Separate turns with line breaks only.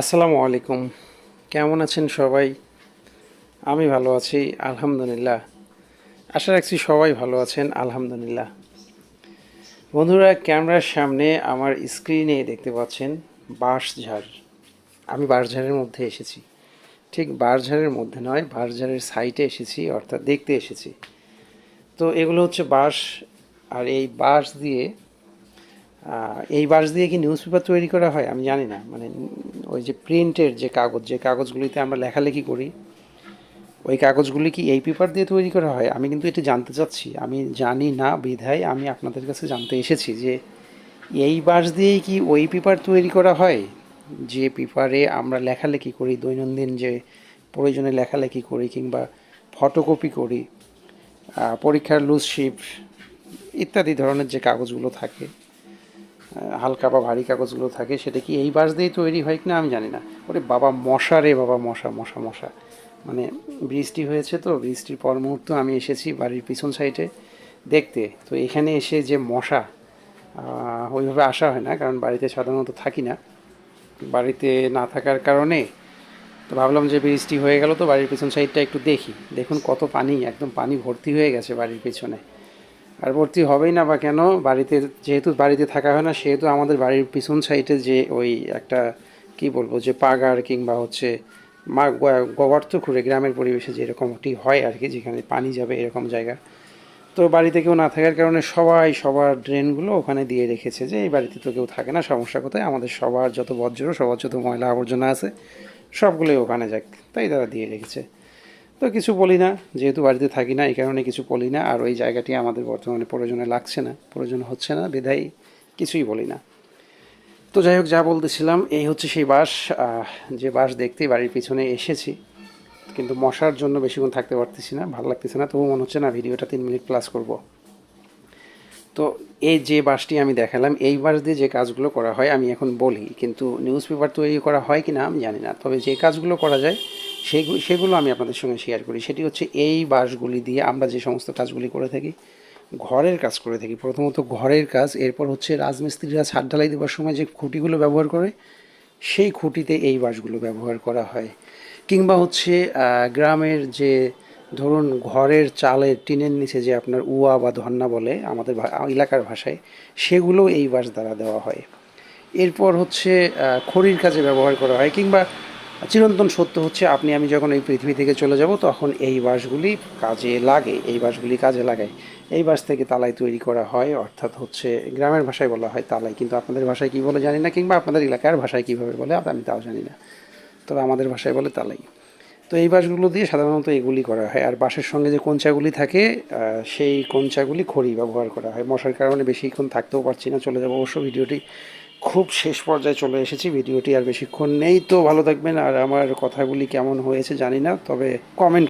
আসসালামু আলাইকুম। কেমন আছেন সবাই? আমি ভালো আছি, আলহামদুলিল্লাহ। আশা রাখছি সবাই ভালো আছেন, আলহামদুলিল্লাহ। বন্ধুরা, ক্যামেরার সামনে আমার স্ক্রিনে দেখতে পাচ্ছেন, বাঁশঝাড়। আমি বাঁশঝাড়ের মধ্যে এসেছি। ঠিক বাঁশঝাড়ের মধ্যে নয়, বাঁশঝাড়ের সাইটে এসেছি, অর্থাৎ দেখতে এসেছি। তো এগুলো হচ্ছে বাঁশ, আর এই বাঁশ দিয়ে এই বাঁশ দিয়ে কি নিউজ পেপার তৈরি করা হয়? আমি জানি না মানে ওই যে প্রিন্টের যে কাগজ, যে কাগজগুলিতে আমরা লেখালেখি করি, ওই কাগজগুলি কি এই পেপার দিয়ে তৈরি করা হয়? আমি কিন্তু এটা জানতে চাচ্ছি। আমি জানি না, বিধায় আমি আপনাদের কাছে জানতে এসেছি যে এই বাঁশ দিয়েই কি ওই পেপার তৈরি করা হয়? যে পেপারে আমরা লেখালেখি করি, দৈনন্দিন যে প্রয়োজনে লেখালেখি করি কিংবা ফটোকপি করি পরীক্ষার লুজশিপ ইত্যাদি ধরনের যে কাগজগুলো থাকে হালকা বা ভারী কাগজগুলো থাকে, সেটা কি এই বাঁশ দিয়েই তৈরি হয় কিনা আমি জানি না। ওরে বাবা, মশা রে বাবা, মশা মশা মশা। মানে বৃষ্টি হয়েছে তো, বৃষ্টির পর মুহূর্ত আমি এসেছি বাড়ির পিছন সাইডে দেখতে। তো এখানে এসে যে মশা ওইভাবে আসা হয় না, কারণ বাড়িতে সাধারণত থাকি না। বাড়িতে না থাকার কারণে তো ভাবলাম যে বৃষ্টি হয়ে গেল তো বাড়ির পিছন সাইডটা একটু দেখি। দেখুন কত পানি, একদম পানি ভর্তি হয়ে গেছে বাড়ির পিছনে। আর ভর্তি হবেই না বা কেন? বাড়িতে যেহেতু বাড়িতে থাকা হয় না, সেহেতু আমাদের বাড়ির পিছন সাইডে যে ওই একটা, কি বলব, যে পাগার কিংবা হচ্ছে মা, গ- গর্ত খুঁড়ে গ্রামের পরিবেশে যেরকমটি হয় আর কি, যেখানে পানি যাবে এরকম জায়গা। তো বাড়িতে কেউ না থাকার কারণে সবাই সবার ড্রেনগুলো ওখানে দিয়ে রেখেছে যে এই বাড়িতে তো কেউ থাকে না, সমস্যা কোথায়? আমাদের সবার যত বজ্র, সবার যত ময়লা আবর্জনা আছে, সবগুলোই ওখানে যাক, তাই তারা দিয়ে রেখেছে। তো কিছু বলি না, যেহেতু বাড়িতে থাকি না, এই কারণে কিছু বলি না, আর ওই জায়গাটি আমাদের বর্তমানে প্রয়োজনে লাগছে না, প্রয়োজন হচ্ছে না, বিধায় কিছুই বলি না। তো যাই হোক, যা বলতেছিলাম, এই হচ্ছে সেই বাস যে বাস দেখতে বাড়ির পিছনে এসেছি, কিন্তু মশার জন্য বেশিক্ষণ থাকতে পারতেছি না, ভালো লাগতেছে না, তবু মনে হচ্ছে না ভিডিওটা তিন মিনিট প্লাস করব। তো এই যে বাসটি আমি দেখালাম, এই বাস দিয়ে যে কাজগুলো করা হয় আমি এখন বলি, কিন্তু নিউজ পেপার তৈরি করা হয় কি না আমি জানি না, তবে যে কাজগুলো করা যায় সেগুলো সেগুলো আমি আপনাদের সঙ্গে শেয়ার করি। সেটি হচ্ছে এই বাসগুলি দিয়ে আমরা যে সমস্ত কাজগুলি করে থাকি, ঘরের কাজ করে থাকি। প্রথমত ঘরের কাজ, এরপর হচ্ছে রাজমিস্ত্রিরা ছাদ ঢালাই দেওয়ার সময় যে খুঁটিগুলো ব্যবহার করে, সেই খুঁটিতে এই বাঁশগুলো ব্যবহার করা হয়। কিংবা হচ্ছে গ্রামের যে, ধরুন ঘরের চালের টিনের নিচে যে আপনার উয়া বা ধন্না বলে আমাদের এলাকার ভাষায়, সেগুলো এই বাঁশ দ্বারা দেওয়া হয়। এরপর হচ্ছে খড়ির কাজে ব্যবহার করা হয় কিংবা চিরন্তন সত্য হচ্ছে, আপনি, আমি যখন এই পৃথিবী থেকে চলে যাব, তখন এই বাঁশগুলি কাজে লাগে, এই বাঁশগুলি কাজে লাগায়। এই বাঁশ থেকে তালাই তৈরি করা হয়, অর্থাৎ হচ্ছে গ্রামের ভাষায় বলা হয় তালাই, কিন্তু আপনাদের ভাষায় কী বলে জানি না, কিংবা আপনাদের এলাকার ভাষায় কীভাবে বলে আমি তাও জানি না। তবে আমাদের ভাষায় বলে তালাই। তো এই বাঁশগুলো দিয়ে সাধারণত এগুলি করা হয়, আর বাঁশের সঙ্গে যে কঞ্চাগুলি থাকে সেই কঞ্চাগুলি খড়ি ব্যবহার করা হয়। মশার কারণে বেশিক্ষণ থাকতেও পারছি না, চলে যাব অবশ্য ভিডিওটি। খুব শেষ পর্যায়ে চলে এসেছি, ভিডিওটি আর বেশিক্ষণ নেই। তো ভালো থাকবেন, আর আমার কথাগুলি কেমন হয়েছে জানি না, তবে কমেন্ট